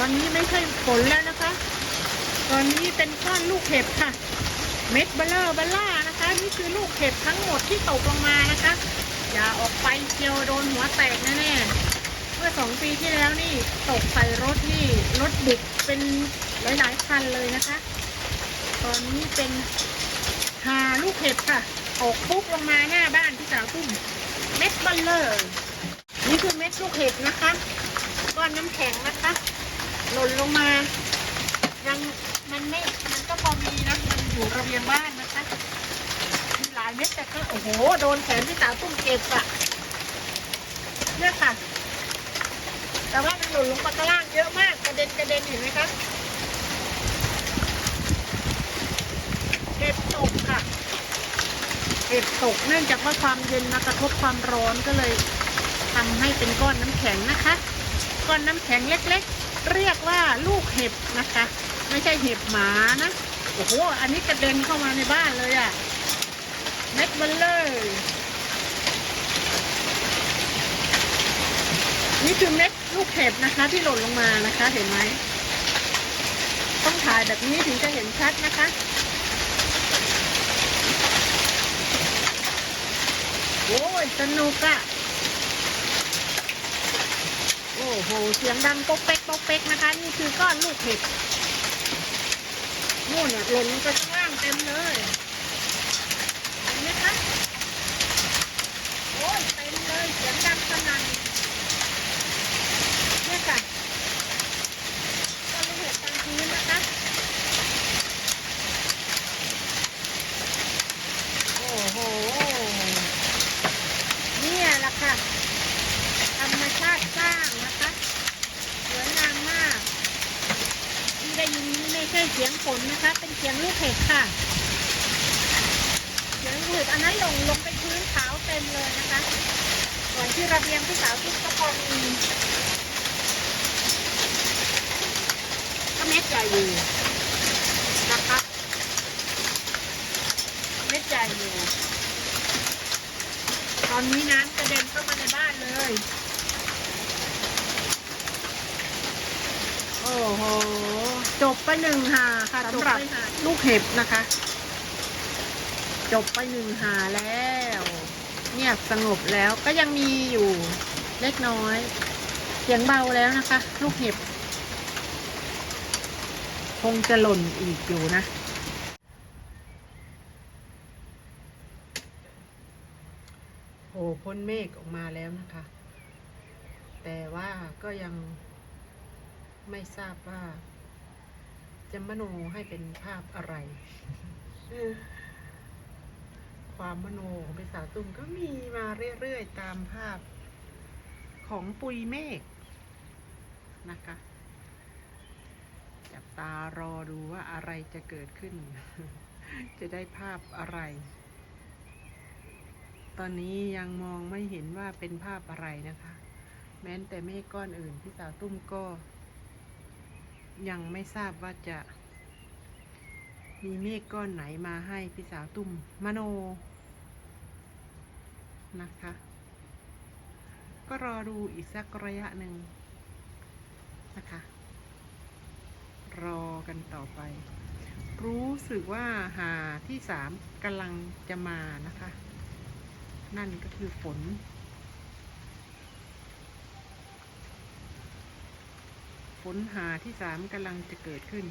ตอนนี้ไม่ใช่ฝนแล้วนะคะ ตอนนี้เป็นก้อนลูกเห็บค่ะ เม็ดเบลเลอร์เบลล่านะคะ นี่คือลูกเห็บทั้งหมดที่ตกลงมานะคะ อย่าออกไปเชียวโดนหัวแตกแน่ๆ เมื่อสองปีที่แล้วนี่ตกใส่รถนี่รถบุกเป็นหลายๆคันเลยนะคะ ตอนนี้เป็นหาลูกเห็บค่ะตกปุ๊บลงมาหน้าบ้านพี่สาวตุ้มเม็ดเบลเลอร์นี่คือเม็ดลูกเห็บนะคะ ก้อนน้ำแข็งนะคะ หล่นลงมา ยัง มันไม่ มันก็พอมีนะ มันอยู่ระเบียงบ้านนะคะ มีหลายเม็ดแต่ก็โอ้โห โดนแขนพี่สาวตุ้มเก็บอะเนี่ยค่ะ แต่ว่ามันหล่นลงมาข้างล่างเยอะมาก กระเด็นกระเด็นเห็นไหมคะเห็บตกค่ะเห็บตกเนื่องจากว่าความเย็นมากระทบความร้อนก็เลยทำให้เป็นก้อนน้ำแข็งนะคะ ก้อนน้ำแข็งเล็ก ๆ เรียกว่าลูกเห็บนะคะ ไม่ใช่เห็บหมานะ โอ้โห อันนี้กระเด็นเข้ามาในบ้านเลยอะ่ะเม็ดเบลเลอร์นี่คือเม็ดลูกเห็บนะคะ ที่หล่นลงมานะคะ เห็นไหม ต้องถ่ายแบบนี้ถึงจะเห็นชัดนะคะโอ้ยสนุกอะโอ้โห เสียงดังป๊อกเป๊กป๊อกเป๊กนะคะ นี่คือก้อนลูกเห็บ นู่นอะหล่นลงไปข้างล่างเต็มเลยเห็นไหมคะโอ้ยเต็มเลยเสียงดังสนั่นเนี่ยค่ะก้อนลูกเห็บตามพื้นนะคะโอ้โหเนี่ยแหละค่ะธรรมชาติสร้างนะคะสวยงามมาก ได้ยินนี้ไม่ใช่เสียงฝนนะคะ เป็นเสียงลูกเห็บค่ะ เสียงลูกเห็บอันนั้นลงลงไปพื้นขาวเต็มเลยนะคะส่วนที่ระเบียงพี่สาวที่ก็พอมีก็เม็ดใหญ่อยู่นะคะเม็ดใหญ่อยู่ ตอนนี้น้ำกระเด็นเข้ามาในบ้านเลย โอ้โห จบไปหนึ่งหาค่ะสำหรับลูกเห็บนะคะ จบไปหนึ่งหาแล้ว เงียบสงบแล้วก็ยังมีอยู่เล็กน้อยเสียงเบาแล้วนะคะ ลูกเห็บ คงจะหล่นอีกอยู่นะโอ้พ้นเมฆออกมาแล้วนะคะ แต่ว่าก็ยังไม่ทราบว่า จะมโนให้เป็นภาพอะไร ความมโนของภาษาตุ้มก็มีมาเรื่อยๆตามภาพของปุยเมฆนะคะ จับตารอดูว่าอะไรจะเกิดขึ้น จะได้ภาพอะไร ตอนนี้ยังมองไม่เห็นว่าเป็นภาพอะไรนะคะ แม้แต่เมฆก้อนอื่นพี่สาวตุ้มก็ ยังไม่ทราบว่าจะ มีเมฆก้อนไหนมาให้พี่สาวตุ้มมโน นะคะ ก็รอดูอีกสักระยะหนึ่งนะคะ รอกันต่อไป รู้สึกว่าหาที่สามกำลังจะมานะคะ นั่นก็คือฝน ฝนหาที่สามกำลังจะเกิดขึ้น